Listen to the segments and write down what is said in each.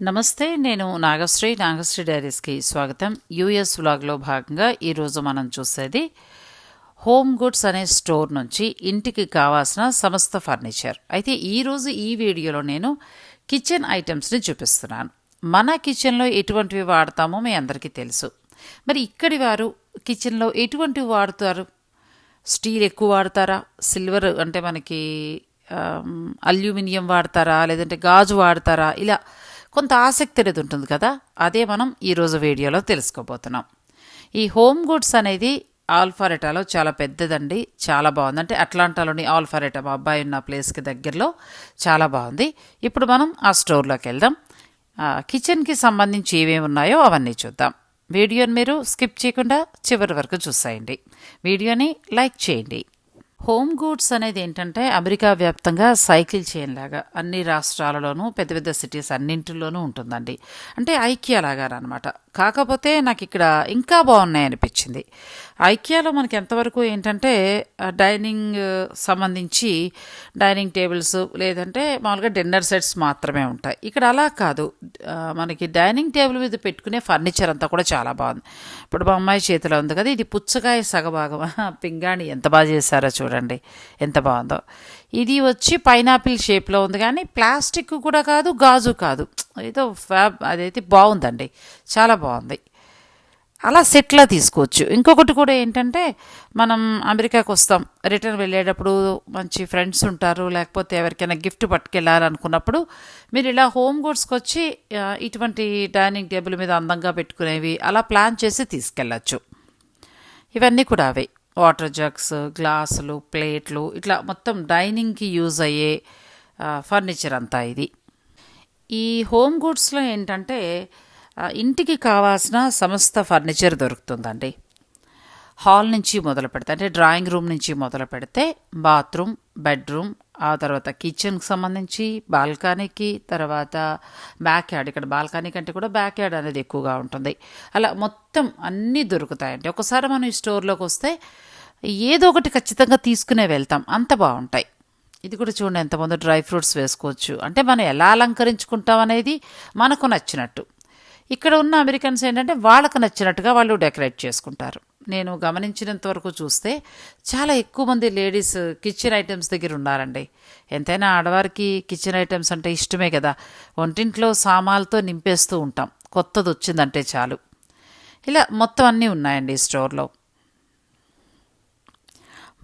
నమస్తే నేను నాగశ్రీ నాగశ్రీ డైరీస్కి స్వాగతం. యూఎస్ వ్లాగ్లో భాగంగా ఈరోజు మనం చూసేది హోమ్ గుడ్స్ అనే స్టోర్ నుంచి ఇంటికి కావాల్సిన సమస్త ఫర్నిచర్. అయితే ఈరోజు ఈ వీడియోలో నేను కిచెన్ ఐటమ్స్ని చూపిస్తున్నాను. మన కిచెన్లో ఎటువంటివి వాడతామో మీ అందరికీ తెలుసు. మరి ఇక్కడి వారు కిచెన్లో ఎటువంటివి వాడుతారు? స్టీల్ ఎక్కువ వాడతారా? సిల్వర్ అంటే మనకి అల్యూమినియం వాడతారా? లేదంటే గాజు వాడతారా? ఇలా కొంత ఆసక్తి అనేది ఉంటుంది కదా? అదే మనం ఈరోజు వీడియోలో తెలుసుకోబోతున్నాం. ఈ హోమ్ గుడ్స్ అనేది ఆల్ఫారెటాలో చాలా పెద్దదండి చాలా బాగుంది. అంటే అట్లాంటాలోని ఆల్ఫారెటా మా అబ్బాయి ఉన్న ప్లేస్కి దగ్గరలో చాలా బాగుంది. ఇప్పుడు మనం ఆ స్టోర్లోకి వెళ్దాం. కిచెన్కి సంబంధించి ఏమేమి ఉన్నాయో అవన్నీ చూద్దాం. వీడియోని మీరు స్కిప్ చేయకుండా చివరి వరకు చూసేయండి. వీడియోని లైక్ చేయండి. హోమ్ గూడ్స్ అనేది ఏంటంటే అమెరికా వ్యాప్తంగా సైకిల్ చైన్ లాగా అన్ని రాష్ట్రాలలోనూ పెద్ద పెద్ద సిటీస్ అన్నింటిలోనూ ఉంటుందండి. అంటే ఐక్యలాగా అనమాట కాకపోతే నాకు ఇక్కడ ఇంకా బాగున్నాయి అనిపించింది ఐక్యాలో మనకి ఎంతవరకు ఏంటంటే డైనింగ్ సంబంధించి డైనింగ్ టేబుల్స్ లేదంటే మామూలుగా డిన్నర్ సెట్స్ మాత్రమే ఉంటాయి. ఇక్కడ అలా కాదు. మనకి డైనింగ్ టేబుల్ మీద పెట్టుకునే ఫర్నిచర్ అంతా కూడా చాలా బాగుంది. ఇప్పుడు మా అమ్మాయి చేతిలో ఉంది కదా ఇది పుచ్చకాయ సగభాగం. పింగాణి ఎంత బాగా చేశారో చూడండి. ఎంత బాగుందో. ఇది వచ్చి పైనాపిల్ షేప్లో ఉంది కానీ ప్లాస్టిక్ కూడా కాదు గాజు కాదు. ఏదో ఫ్యాబ్ అదైతే బాగుందండి. చాలా బాగుంది. అలా సెట్లా తీసుకోవచ్చు. ఇంకొకటి కూడా ఏంటంటే మనం అమెరికాకి వస్తాం. రిటర్న్ వెళ్ళేటప్పుడు మంచి ఫ్రెండ్స్ ఉంటారు లేకపోతే ఎవరికైనా గిఫ్ట్ పట్టుకెళ్ళాలనుకున్నప్పుడు మీరు ఇలా హోమ్ గోడ్స్కి వచ్చి ఇటువంటి డైనింగ్ టేబుల్ మీద అందంగా పెట్టుకునేవి అలా ప్లాన్ చేసి తీసుకెళ్ళచ్చు. ఇవన్నీ కూడా అవే. వాటర్ జగ్స్ గ్లాసులు ప్లేట్లు ఇట్లా మొత్తం డైనింగ్కి యూజ్ అయ్యే ఫర్నిచర్ అంతా ఇది. ఈ హోమ్ గుడ్స్లో ఏంటంటే ఇంటికి కావాల్సిన సమస్త ఫర్నిచర్ దొరుకుతుందండి. హాల్ నుంచి మొదలు పెడితే అంటే డ్రాయింగ్ రూమ్ నుంచి మొదలు పెడితే బాత్రూమ్ బెడ్రూమ్ ఆ తర్వాత కిచెన్కి సంబంధించి బాల్కనీకి తర్వాత బ్యాక్ యార్డ్ ఇక్కడ బాల్కనీ కంటే కూడా బ్యాక్ యార్డ్ అనేది ఎక్కువగా ఉంటుంది. అలా మొత్తం అన్నీ దొరుకుతాయండి. ఒకసారి మనం ఈ స్టోర్లోకి వస్తే ఏదో ఒకటి ఖచ్చితంగా తీసుకునే వెళ్తాం. అంత బాగుంటాయి. ఇది కూడా చూడండి ఎంతమంది డ్రై ఫ్రూట్స్ వేసుకోవచ్చు. అంటే మనం ఎలా అలంకరించుకుంటాం అనేది మనకు నచ్చినట్టు. ఇక్కడ ఉన్న అమెరికన్స్ ఏంటంటే వాళ్ళకు నచ్చినట్టుగా వాళ్ళు డెకరేట్ చేసుకుంటారు. నేను గమనించినంత వరకు చూస్తే చాలా ఎక్కువ మంది లేడీస్ కిచెన్ ఐటమ్స్ దగ్గర ఉన్నారండి. ఎంతైనా ఆడవారికి కిచెన్ ఐటమ్స్ అంటే ఇష్టమే కదా. వంటింట్లో సామాన్లతో నింపేస్తూ ఉంటాం. కొత్తది వచ్చిందంటే చాలు. ఇలా మొత్తం అన్నీ ఉన్నాయండి స్టోర్లో.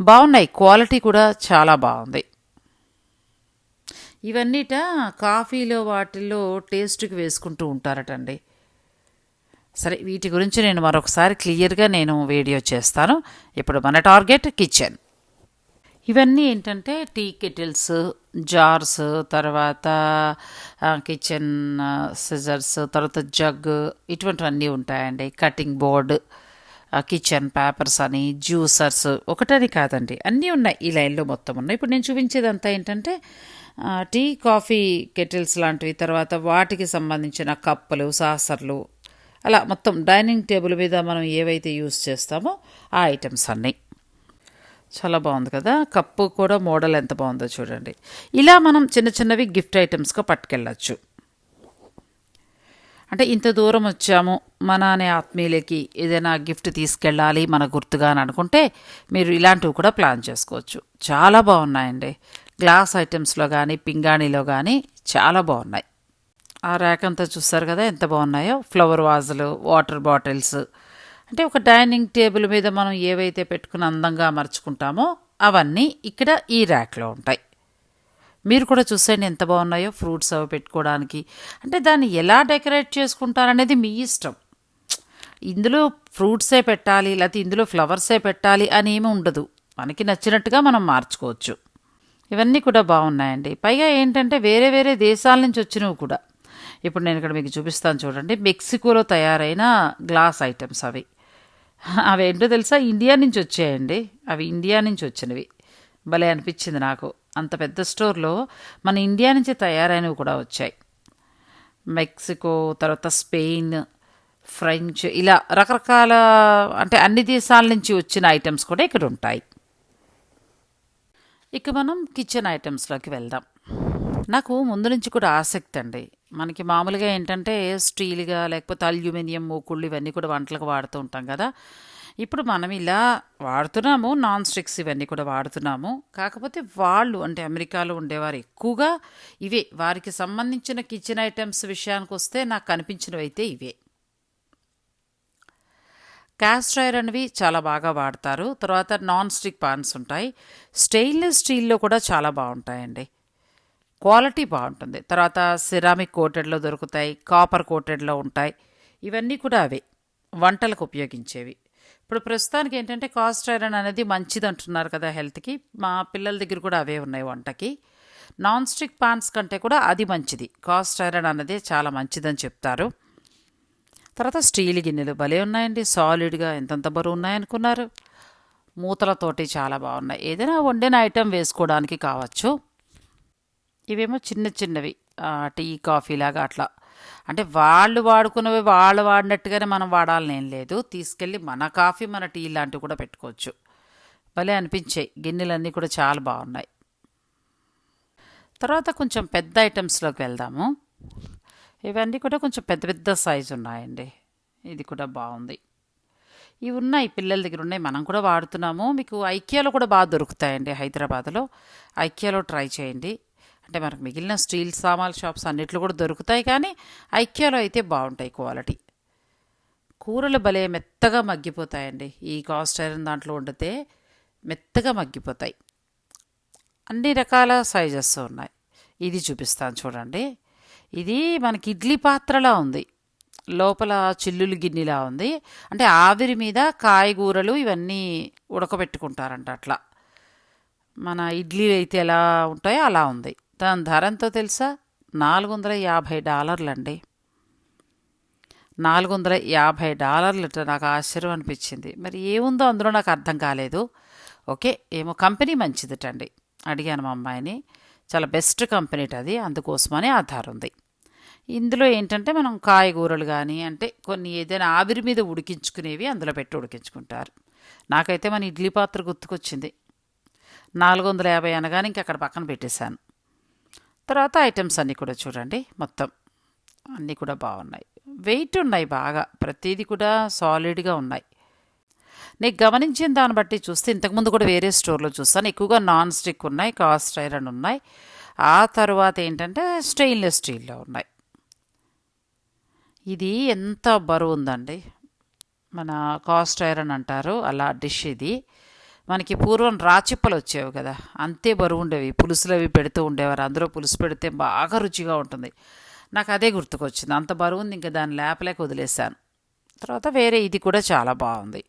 బాగున్నాయి. క్వాలిటీ కూడా చాలా బాగుంది. ఇవన్నీట కాఫీలో వాటిల్లో టేస్ట్కి వేసుకుంటూ ఉంటారటండి. సరే వీటి గురించి నేను మరొకసారి క్లియర్గా నేను వీడియో చేస్తాను. ఇప్పుడు మన టార్గెట్ కిచెన్. ఇవన్నీ ఏంటంటే టీ కెటిల్స్ జార్స్ తర్వాత కిచెన్ సిజర్స్ తర్వాత జగ్ ఇటువంటివన్నీ ఉంటాయండి. కటింగ్ బోర్డ్ కిచెన్ పేపర్స్ అని జ్యూసర్స్ ఒకటని కాదండి. అన్నీ ఉన్నాయి ఈ లైన్లో మొత్తం ఉన్నాయి. ఇప్పుడు నేను చూపించేదంతా ఏంటంటే టీ కాఫీ కెటిల్స్ లాంటివి తర్వాత వాటికి సంబంధించిన కప్పులు సాసర్లు అలా మొత్తం డైనింగ్ టేబుల్ మీద మనం ఏవైతే యూస్ చేస్తామో ఆ ఐటమ్స్ అన్నీ. చాలా బాగుంది కదా? కప్పు కూడా మోడల్ ఎంత బాగుందో చూడండి. ఇలా మనం చిన్న చిన్నవి గిఫ్ట్ ఐటమ్స్గా పట్టుకెళ్ళచ్చు. అంటే ఇంత దూరం వచ్చాము మన అనే ఆత్మీయులకి ఏదైనా గిఫ్ట్ తీసుకెళ్ళాలి మన గుర్తుగా అని అనుకుంటే మీరు ఇలాంటివి కూడా ప్లాన్ చేసుకోవచ్చు. చాలా బాగున్నాయండి. గ్లాస్ ఐటమ్స్లో కానీ పింగాణిలో కానీ చాలా బాగున్నాయి. ఆ ర్యాక్ అంతా చూస్తారు కదా ఎంత బాగున్నాయో? ఫ్లవర్ వాజులు వాటర్ బాటిల్స్. అంటే ఒక డైనింగ్ టేబుల్ మీద మనం ఏవైతే పెట్టుకుని అందంగా అమర్చుకుంటామో అవన్నీ ఇక్కడ ఈ ర్యాక్లో ఉంటాయి. మీరు కూడా చూసేయండి ఎంత బాగున్నాయో ఫ్రూట్స్ అవి పెట్టుకోవడానికి. అంటే దాన్ని ఎలా డెకరేట్ చేసుకుంటారనేది మీ ఇష్టం. ఇందులో ఫ్రూట్సే పెట్టాలి లేకపోతే ఇందులో ఫ్లవర్సే పెట్టాలి అని ఏమి ఉండదు. మనకి నచ్చినట్టుగా మనం మార్చుకోవచ్చు. ఇవన్నీ కూడా బాగున్నాయండి. పైగా ఏంటంటే వేరే వేరే దేశాల నుంచి వచ్చినవి కూడా. ఇప్పుడు నేను ఇక్కడ మీకు చూపిస్తాను చూడండి. మెక్సికోలో తయారైన గ్లాస్ ఐటమ్స్ అవి. అవి ఏంటో తెలుసా? ఇండియా నుంచి వచ్చాయండి. అవి ఇండియా నుంచి వచ్చినవి. భలే అనిపించింది నాకు. అంత పెద్ద స్టోర్లో మన ఇండియా నుంచి తయారైనవి కూడా వచ్చాయి. మెక్సికో తర్వాత స్పెయిన్ ఫ్రెంచ్ ఇలా రకరకాల అంటే అన్ని దేశాల నుంచి వచ్చిన ఐటమ్స్ కూడా ఇక్కడ ఉంటాయి. ఇక మనం కిచెన్ ఐటమ్స్లోకి వెళ్దాం. నాకు ముందు నుంచి కూడా ఆసక్తి అండి. మనకి మామూలుగా ఏంటంటే స్టీల్గా లేకపోతే అల్యూమినియం మూకుళ్ళు ఇవన్నీ కూడా వంటలకు వాడుతూ ఉంటాం కదా. ఇప్పుడు మనం ఇలా వాడుతున్నాము నాన్ స్టిక్స్ ఇవన్నీ కూడా వాడుతున్నాము. కాకపోతే వాళ్ళు అంటే అమెరికాలో ఉండేవారు ఎక్కువగా ఇవే. వారికి సంబంధించిన కిచెన్ ఐటమ్స్ విషయానికి వస్తే నాకు కనిపించినవి అయితే ఇవే. క్యాస్ట్ అనేవి చాలా బాగా వాడతారు. తర్వాత నాన్ స్టిక్ పాన్స్ ఉంటాయి. స్టెయిన్లెస్ స్టీల్లో కూడా చాలా బాగుంటాయండి. క్వాలిటీ బాగుంటుంది. తర్వాత సిరామిక్ కోటెడ్లో దొరుకుతాయి కాపర్ కోటెడ్లో ఉంటాయి. ఇవన్నీ కూడా అవే వంటలకు ఉపయోగించేవి. ఇప్పుడు ప్రస్తుతానికి ఏంటంటే కాస్ట్ ఐరన్ అనేది మంచిది అంటున్నారు కదా హెల్త్కి. మా పిల్లల దగ్గర కూడా అవే ఉన్నాయి వంటకి. నాన్ స్టిక్ పాన్స్ కంటే కూడా అది మంచిది. కాస్ట్ ఐరన్ అనేది చాలా మంచిదని చెప్తారు. తర్వాత స్టీల్ గిన్నెలు భలే ఉన్నాయండి. సాలిడ్గా ఎంతంత బరువు ఉన్నాయనుకున్నారు. మూతలతోటి చాలా బాగున్నాయి. ఏదైనా వండిన ఐటెం వేసుకోవడానికి కావచ్చు. ఇవేమో చిన్న చిన్నవి. టీ కాఫీ లాగా అట్లా. అంటే వాళ్ళు వాడుకున్నవి వాళ్ళు వాడినట్టుగానే మనం వాడాలని ఏం లేదు. తీసుకెళ్ళి మన కాఫీ మన టీ లాంటివి కూడా పెట్టుకోవచ్చు. భలే అనిపించాయి. గిన్నెలన్నీ కూడా చాలా బాగున్నాయి. తర్వాత కొంచెం పెద్ద ఐటమ్స్లోకి వెళ్దాము. ఇవన్నీ కూడా కొంచెం పెద్ద పెద్ద సైజు ఉన్నాయండి. ఇది కూడా బాగుంది. ఇవి ఉన్నాయి పిల్లల దగ్గర ఉన్నాయి. మనం కూడా వాడుతున్నాము. మీకు ఐక్యాలో కూడా బాగా దొరుకుతాయండి హైదరాబాద్లో. ఐక్యాలో ట్రై చేయండి. అంటే మనకు మిగిలిన స్టీల్ సామాన్ షాప్స్ అన్నిట్లో కూడా దొరుకుతాయి కానీ ఐక్యాలో అయితే బాగుంటాయి క్వాలిటీ. కూరలు భలే మెత్తగా మగ్గిపోతాయండి. ఈ కాస్ట్ ఐరన్ దాంట్లో వండితే మెత్తగా మగ్గిపోతాయి. అన్ని రకాల సైజెస్ ఉన్నాయి. ఇది చూపిస్తాను చూడండి. ఇది మనకి ఇడ్లీ పాత్రలా ఉంది. లోపల చిల్లులు గిన్నెలా ఉంది. అంటే ఆవిరి మీద కాయగూరలు ఇవన్నీ ఉడకబెట్టుకుంటారంట అట్లా. మన ఇడ్లీలు అయితే ఎలా ఉంటాయో అలా ఉంది. దాని ధర ఎంతో తెలుసా? నాలుగు వందల యాభై డాలర్లు అండి నాలుగు వందల యాభై డాలర్లు నాకు ఆశ్చర్యం అనిపించింది. మరి ఏముందో అందులో నాకు అర్థం కాలేదు. ఓకే ఏమో కంపెనీ మంచిదిటండి అడిగాను మా అమ్మాయిని. చాలా బెస్ట్ కంపెనీ అది అందుకోసమని ఆధారం ఉంది. ఇందులో ఏంటంటే మనం కాయగూరలు కానీ అంటే కొన్ని ఏదైనా ఆవిరి మీద ఉడికించుకునేవి అందులో పెట్టి ఉడికించుకుంటారు. నాకైతే మన ఇడ్లీ పాత్ర గుర్తుకొచ్చింది. నాలుగు వందల యాభై అనగానే ఇంక అక్కడ పక్కన పెట్టేశాను. తర్వాత ఐటమ్స్ అన్నీ కూడా చూడండి. మొత్తం అన్నీ కూడా బాగున్నాయి. వెయిట్ ఉన్నాయి బాగా. ప్రతిదీ కూడా సాలిడ్గా ఉన్నాయి. నీకు గమనించిన దాన్ని బట్టి చూస్తే ఇంతకుముందు కూడా వేరే స్టోర్లో చూస్తాను ఎక్కువగా నాన్ స్టిక్ ఉన్నాయి కాస్ట్ ఐరన్ ఉన్నాయి. ఆ తర్వాత ఏంటంటే స్టెయిన్లెస్ స్టీల్లో ఉన్నాయి. ఇది ఎంత బరువు ఉందండి. మన కాస్ట్ ఐరన్ అంటారు అలా డిష్ ఇది. మనకి పూర్వం రాచిప్పలు వచ్చేవి కదా. అంతే బరువు ఉండేవి. పులుసులు అవి పెడుతూ ఉండేవారు. అందులో పులుసు పెడితే బాగా రుచిగా ఉంటుంది. నాకు అదే గుర్తుకొచ్చింది. అంత బరువు ఉంది ఇంకా దాన్ని లేపలేక వదిలేశాను. తర్వాత వేరే ఇది కూడా చాలా బాగుంది.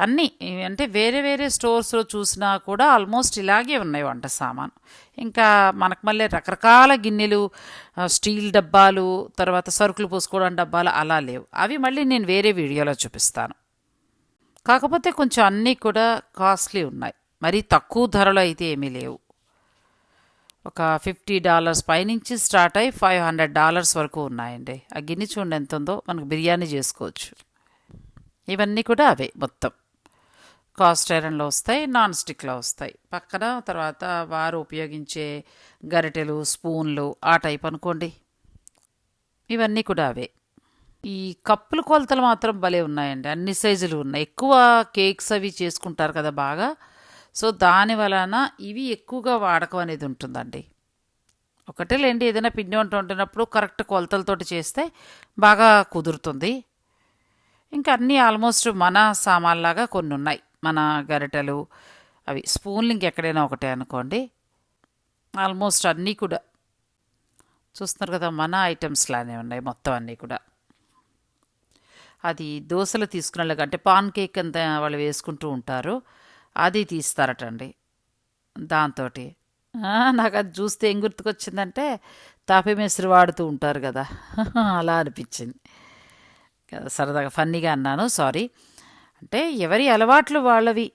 అన్నీ అంటే వేరే వేరే స్టోర్స్లో చూసినా కూడా ఆల్మోస్ట్ ఇలాగే ఉన్నాయి వంట సామాను. ఇంకా మనకు మళ్ళీ రకరకాల గిన్నెలు స్టీల్ డబ్బాలు తర్వాత సరుకులు పోసుకోవడం డబ్బాలు అలా లేవు. అవి మళ్ళీ నేను వేరే వీడియోలో చూపిస్తాను. కాకపోతే కొంచెం అన్నీ కూడా కాస్ట్లీ ఉన్నాయి. మరీ తక్కువ ధరలో అయితే ఏమీ లేవు. ఒక ఫిఫ్టీ డాలర్స్ పైనుంచి స్టార్ట్ అయ్యి ఫైవ్ హండ్రెడ్ డాలర్స్ వరకు ఉన్నాయండి. ఆ గిన్నె చూడండి ఎంత ఉందో మనకు బిర్యానీ చేసుకోవచ్చు. ఇవన్నీ కూడా అవే మొత్తం. కాస్ట్ ఐరన్లో వస్తాయి నాన్ స్టిక్లో వస్తాయి. పక్కన తర్వాత వారు ఉపయోగించే గరిటెలు స్పూన్లు ఆ టైప్ అనుకోండి. ఇవన్నీ కూడా అవే. ఈ కప్పుల కొలతలు మాత్రం భలే ఉన్నాయండి. అన్ని సైజులు ఉన్నాయి. ఎక్కువ కేక్స్ అవి చేసుకుంటారు కదా బాగా. సో దాని వలన ఇవి ఎక్కువగా వాడకం అనేది ఉంటుందండి. ఒకటే లేండి ఏదైనా పిండి వంట వండినప్పుడు కరెక్ట్ కొలతలతోటి చేస్తే బాగా కుదురుతుంది. ఇంకా అన్నీ ఆల్మోస్ట్ మన సామాన్లాగా కొన్ని ఉన్నాయి. మన గరిటెలు అవి స్పూన్లు ఇంకెక్కడైనా ఒకటే అనుకోండి. ఆల్మోస్ట్ అన్నీ కూడా. చూస్తున్నారు కదా మన ఐటమ్స్ లానే ఉన్నాయి మొత్తం అన్నీ కూడా. అది దోశలు తీసుకునే అంటే పాన్ కేక్ అంత వాళ్ళు వేసుకుంటూ ఉంటారు. అది తీస్తారటండి దాంతో నాకు అది చూస్తే ఏం గుర్తుకొచ్చిందంటే తాపే వాడుతూ ఉంటారు కదా. అలా అనిపించింది. కదా సరదాగా ఫన్నీగా అన్నాను సారీ. అంటే ఎవరి అలవాట్లు వాళ్ళవి.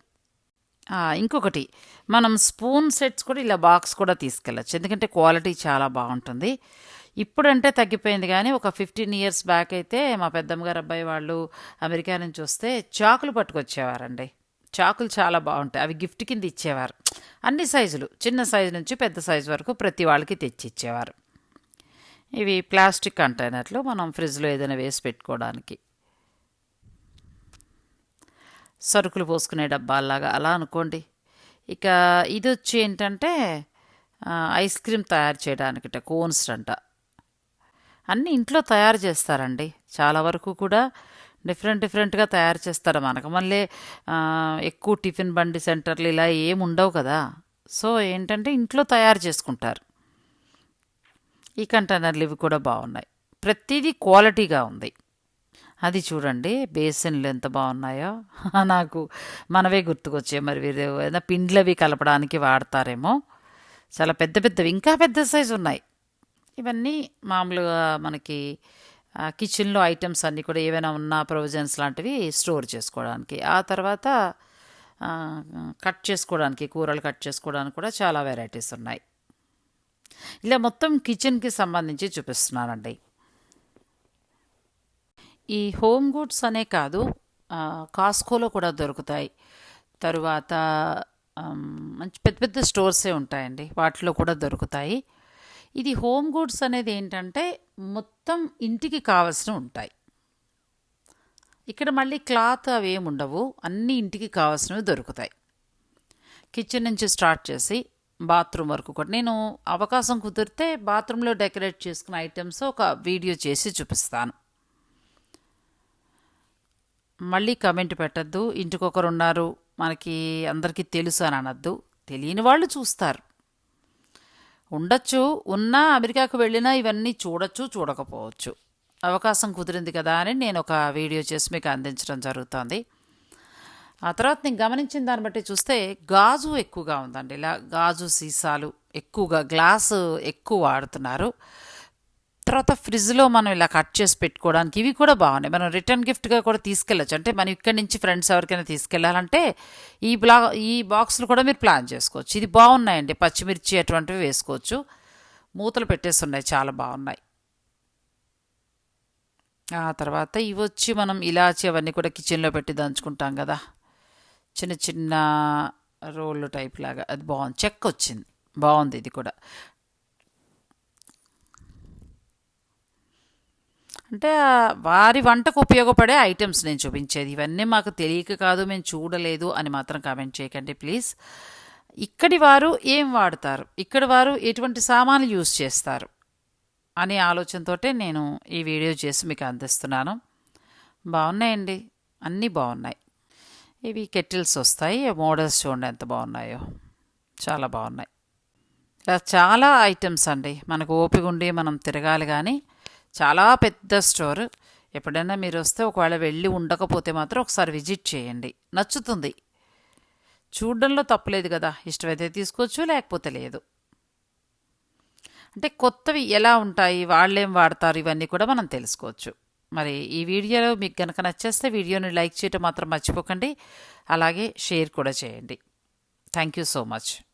ఇంకొకటి మనం స్పూన్ సెట్స్ కూడా ఇలా బాక్స్ కూడా తీసుకెళ్ళచ్చు. ఎందుకంటే క్వాలిటీ చాలా బాగుంటుంది. ఇప్పుడంటే తగ్గిపోయింది కానీ ఒక ఫిఫ్టీన్ ఇయర్స్ బ్యాక్ అయితే మా పెద్దమ్మ గారు అబ్బాయి వాళ్ళు అమెరికా నుంచి వస్తే చాకులు పట్టుకొచ్చేవారండి. చాకులు చాలా బాగుంటాయి. అవి గిఫ్ట్ కింద ఇచ్చేవారు. అన్ని సైజులు చిన్న సైజు నుంచి పెద్ద సైజు వరకు ప్రతి వాళ్ళకి తెచ్చి ఇచ్చేవారు. ఇవి ప్లాస్టిక్ కంటైనర్లు మనం ఫ్రిడ్జ్లో ఏదైనా వేసి పెట్టుకోవడానికి. సరుకులు పోసుకునే డబ్బాలాగా అలా అనుకోండి. ఇక ఇది వచ్చి ఏంటంటే ఐస్ క్రీమ్ తయారు చేయడానికిట కోన్స్ అంట. అన్నీ ఇంట్లో తయారు చేస్తారండి. చాలా వరకు కూడా డిఫరెంట్ డిఫరెంట్గా తయారు చేస్తారు. మనకు మళ్ళీ ఎక్కువ టిఫిన్ బండి సెంటర్లు ఇలా ఏమి ఉండవు కదా. సో ఏంటంటే ఇంట్లో తయారు చేసుకుంటారు. ఈ కంటైనర్లు ఇవి కూడా బాగున్నాయి. ప్రతిదీ క్వాలిటీగా ఉంది. అది చూడండి బేసిన్లు ఎంత బాగున్నాయో. నాకు మనవే గుర్తుకొచ్చాయి మరి వీరు ఏదైనా పిండ్లవి కలపడానికి వాడతారేమో. చాలా పెద్ద పెద్దవి ఇంకా పెద్ద సైజు ఉన్నాయి. ఇవన్నీ మామూలుగా మనకి కిచెన్లో ఐటమ్స్ అన్నీ కూడా ఏవైనా ఉన్న ప్రొవిజన్స్ లాంటివి స్టోర్ చేసుకోవడానికి. ఆ తర్వాత కట్ చేసుకోవడానికి కూరలు కట్ చేసుకోవడానికి కూడా చాలా వెరైటీస్ ఉన్నాయి. ఇలా మొత్తం కిచెన్కి సంబంధించి చూపిస్తున్నానండి. ఈ హోమ్ గుడ్స్ అనే కాదు కాస్కోలో కూడా దొరుకుతాయి. తరువాత మంచి పెద్ద పెద్ద స్టోర్సే ఉంటాయండి. వాటిలో కూడా దొరుకుతాయి. ఇది హోమ్ గుడ్స్ అనేది ఏంటంటే మొత్తం ఇంటికి కావాల్సినవి ఉంటాయి. ఇక్కడ మళ్ళీ క్లాత్ అవి ఏమి ఉండవు. అన్నీ ఇంటికి కావాల్సినవి దొరుకుతాయి. కిచెన్ నుంచి స్టార్ట్ చేసి బాత్రూమ్ వరకు కూడా. నేను అవకాశం కుదిరితే బాత్రూంలో డెకరేట్ చేసుకున్న ఐటమ్స్ ఒక వీడియో చేసి చూపిస్తాను. మళ్ళీ కమెంట్ పెట్టద్దు. ఇంటికొకరు ఉన్నారు. మనకి అందరికీ తెలుసు అని అనద్దు. తెలియని వాళ్ళు చూస్తారు. ఉండొచ్చు ఉన్నా అమెరికాకు వెళ్ళినా ఇవన్నీ చూడొచ్చు చూడకపోవచ్చు. అవకాశం కుదిరింది కదా అని నేను ఒక వీడియో చేసి మీకు అందించడం జరుగుతోంది. ఆ తర్వాత నేను గమనించిన దాన్ని బట్టి చూస్తే గాజు ఎక్కువగా ఉందండి. ఇలా గాజు సీసాలు ఎక్కువగా గ్లాసు ఎక్కువ వాడుతున్నారు. తర్వాత ఫ్రిడ్జ్లో మనం ఇలా కట్ చేసి పెట్టుకోవడానికి ఇవి కూడా బాగున్నాయి. మనం రిటర్న్ గిఫ్ట్గా కూడా తీసుకెళ్ళచ్చు. అంటే మనం ఇక్కడి నుంచి ఫ్రెండ్స్ ఎవరికైనా తీసుకెళ్ళాలంటే ఈ బ్లా ఈ బాక్స్లు కూడా మీరు ప్లాన్ చేసుకోవచ్చు. ఇది బాగున్నాయండి. పచ్చిమిర్చి అటువంటివి వేసుకోవచ్చు. మూతలు పెట్టేసి ఉన్నాయి. చాలా బాగున్నాయి. ఆ తర్వాత ఇవి వచ్చి మనం ఇలాచి అవన్నీ కూడా కిచెన్లో పెట్టి దంచుకుంటాం కదా. చిన్న చిన్న రోళ్ళు టైప్ లాగా. అది బాగుంది. చెక్క వచ్చింది. బాగుంది ఇది కూడా. అంటే వారి వంటకు ఉపయోగపడే ఐటమ్స్ నేను చూపించేది. ఇవన్నీ మాకు తెలియక కాదు మేము చూడలేదు అని మాత్రం కామెంట్ చేయకండి ప్లీజ్. ఇక్కడి వారు ఏం వాడతారు? ఇక్కడి వారు ఎటువంటి సామాన్లు యూజ్ చేస్తారు? అనే ఆలోచనతో నేను ఈ వీడియో చేసి మీకు అందిస్తున్నాను. బాగున్నాయండి? అన్నీ బాగున్నాయి. ఇవి కెటిల్స్ వస్తాయి మోడల్స్ చూడండి ఎంత బాగున్నాయో. చాలా బాగున్నాయి. ఇలా చాలా ఐటమ్స్ అండి. మనకు ఓపిక ఉండి మనం తిరగాలి కానీ చాలా పెద్ద స్టోర్. ఎప్పుడైనా మీరు వస్తే ఒకవేళ వెళ్ళి ఉండకపోతే మాత్రం ఒకసారి విజిట్ చేయండి. నచ్చుతుంది. చూడడంలో తప్పులేదు కదా. ఇష్టమైతే తీసుకోవచ్చు లేకపోతే లేదు. అంటే కొత్తవి ఎలా ఉంటాయి వాళ్ళేం వాడతారు ఇవన్నీ కూడా మనం తెలుసుకోవచ్చు. మరి ఈ వీడియోలో మీకు కనుక నచ్చేస్తే వీడియోని లైక్ చేయటం మాత్రం మర్చిపోకండి. అలాగే షేర్ కూడా చేయండి. Thank you so much.